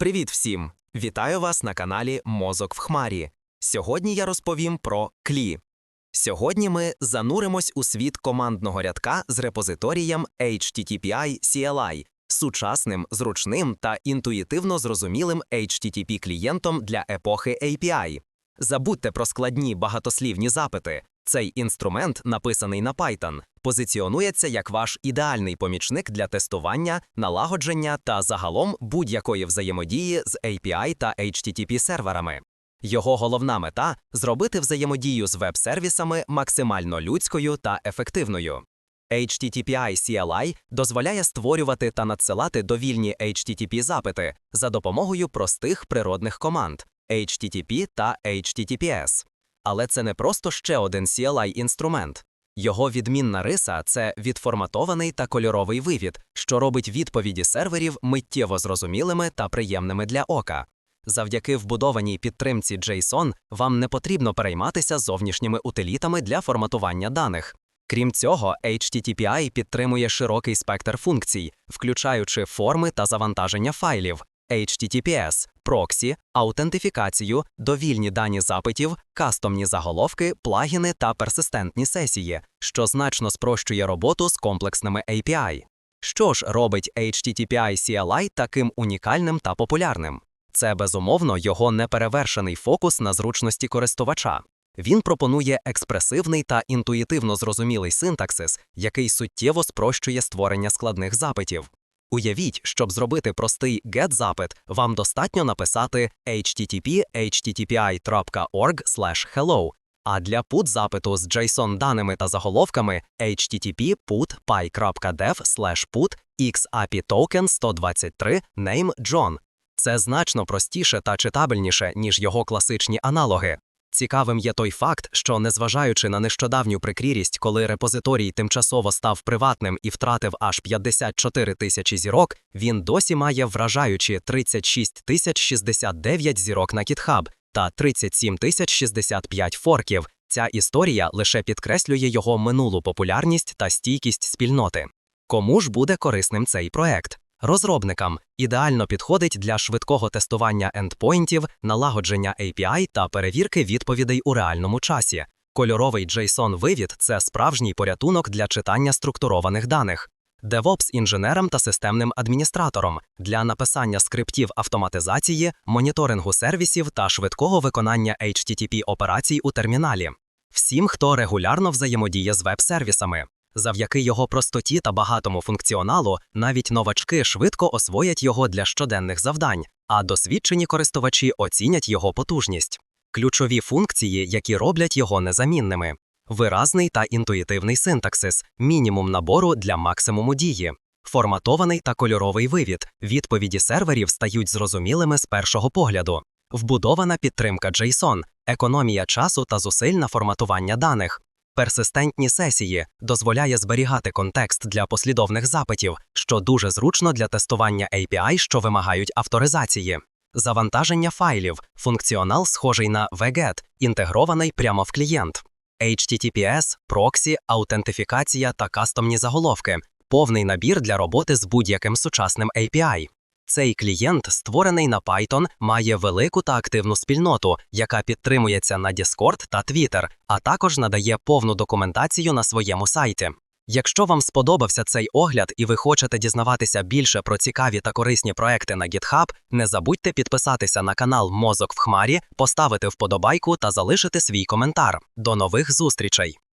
Привіт всім! Вітаю вас на каналі Мозок в Хмарі. Сьогодні я розповім про клі. Сьогодні ми зануримось у світ командного рядка з репозиторієм HTTPI CLI, сучасним, зручним та інтуїтивно зрозумілим HTTP клієнтом для епохи API. Забудьте про складні багатослівні запити. Цей інструмент, написаний на Python, позиціонується як ваш ідеальний помічник для тестування, налагодження та загалом будь-якої взаємодії з API та HTTP серверами. Його головна мета зробити взаємодію з веб-сервісами максимально людською та ефективною. HTTPI CLI дозволяє створювати та надсилати довільні HTTP запити за допомогою простих природних команд HTTP та HTTPS. Але це не просто ще один CLI-інструмент. Його відмінна риса це відформатований та кольоровий вивід, що робить відповіді серверів миттєво зрозумілими та приємними для ока. Завдяки вбудованій підтримці JSON вам не потрібно перейматися зовнішніми утилітами для форматування даних. Крім цього, HTTPI підтримує широкий спектр функцій, включаючи форми та завантаження файлів, HTTPS, проксі, аутентифікацію, довільні дані запитів, кастомні заголовки, плагіни та персистентні сесії, що значно спрощує роботу з комплексними API. Що ж робить HTTPI CLI таким унікальним та популярним? Це безумовно його неперевершений фокус на зручності користувача. Він пропонує експресивний та інтуїтивно зрозумілий синтаксис, який суттєво спрощує створення складних запитів. Уявіть, щоб зробити простий GET-запит, вам достатньо написати http httpi.org/hello, а для put запиту з JSON даними та заголовками http put py.dev/put xAPI token 123 name John. Це значно простіше та читабельніше, ніж його класичні аналоги. Цікавим є той факт, що, незважаючи на нещодавню прикрірість, коли репозиторій тимчасово став приватним і втратив аж 54 тисячі зірок, він досі має вражаючі 36 тисяч 69 зірок на GitHub та 37 тисяч 65 форків. Ця історія лише підкреслює його минулу популярність та стійкість спільноти. Кому ж буде корисним цей проект? Розробникам ідеально підходить для швидкого тестування ендпойнтів, налагодження API та перевірки відповідей у реальному часі. Кольоровий JSON-вивід – це справжній порятунок для читання структурованих даних. DevOps-інженерам та системним адміністраторам для написання скриптів автоматизації, моніторингу сервісів та швидкого виконання HTTP-операцій у терміналі. Всім, хто регулярно взаємодіє з веб-сервісами. Завдяки його простоті та багатому функціоналу навіть новачки швидко освоять його для щоденних завдань, а досвідчені користувачі оцінять його потужність. Ключові функції, які роблять його незамінними. Виразний та інтуїтивний синтаксис, мінімум набору для максимуму дії. Форматований та кольоровий вивід. Відповіді серверів стають зрозумілими з першого погляду. Вбудована підтримка JSON, економія часу та зусиль на форматування даних. Персистентні сесії дозволяє зберігати контекст для послідовних запитів, що дуже зручно для тестування API, що вимагають авторизації. Завантаження файлів, функціонал схожий на VGET, інтегрований прямо в клієнт. HTTPS, проксі, аутентифікація та кастомні заголовки повний набір для роботи з будь-яким сучасним API. Цей клієнт, створений на Python, має велику та активну спільноту, яка підтримується на Discord та Twitter, а також надає повну документацію на своєму сайті. Якщо вам сподобався цей огляд і ви хочете дізнаватися більше про цікаві та корисні проекти на GitHub, не забудьте підписатися на канал Мозок в Хмарі, поставити вподобайку та залишити свій коментар. До нових зустрічей!